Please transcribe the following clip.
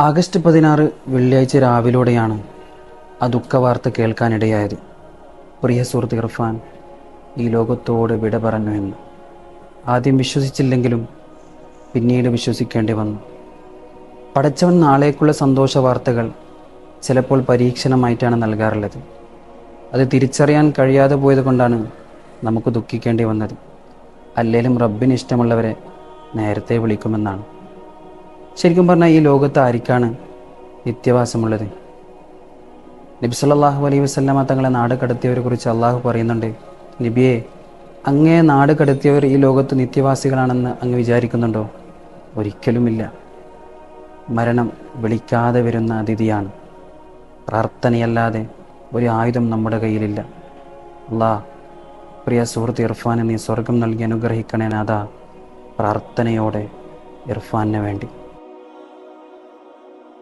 August പതിനാറ് വെള്ളിയാഴ്ച രാവിലോടെയാണ് ആ ദുഃഖവാർത്ത കേൾക്കാനിടയായത്. പ്രിയ സുഹൃത്ത് ഇർഫാൻ ഈ ലോകത്തോട് വിട പറഞ്ഞു എന്ന്. ആദ്യം വിശ്വസിച്ചില്ലെങ്കിലും പിന്നീട് വിശ്വസിക്കേണ്ടി വന്നു. പടച്ചവൻ നാളേക്കുള്ള സന്തോഷ വാർത്തകൾ ചിലപ്പോൾ പരീക്ഷണമായിട്ടാണ് നൽകാറുള്ളത്. അത് തിരിച്ചറിയാൻ കഴിയാതെ പോയത് കൊണ്ടാണ് നമുക്ക് ദുഃഖിക്കേണ്ടി വന്നത്. അല്ലേലും റബ്ബിന് ഇഷ്ടമുള്ളവരെ നേരത്തെ വിളിക്കുമെന്നാണ്. ശരിക്കും പറഞ്ഞാൽ ഈ ലോകത്ത് ആർക്കാണ് നിത്യവാസമുള്ളത്? നബിസല്ലാഹു അലൈഹി വസ്ലാമ തങ്ങളെ നാട് കടത്തിയവരെ കുറിച്ച് അള്ളാഹു പറയുന്നുണ്ട് നബിയെ അങ്ങേ നാട് കടത്തിയവർ ഈ ലോകത്ത് നിത്യവാസികളാണെന്ന് അങ്ങ് വിചാരിക്കുന്നുണ്ടോ? ഒരിക്കലുമില്ല. മരണം വിളിക്കാതെ വരുന്ന അതിഥിയാണ്. പ്രാർത്ഥനയല്ലാതെ ഒരു ആയുധം നമ്മുടെ കയ്യിലില്ല. അള്ളാ പ്രിയ സുഹൃത്ത് ഇർഫാനെ നീ സ്വർഗം നൽകി അനുഗ്രഹിക്കണേ നാഥ. പ്രാർത്ഥനയോടെ ഇർഫാനെ വേണ്ടി.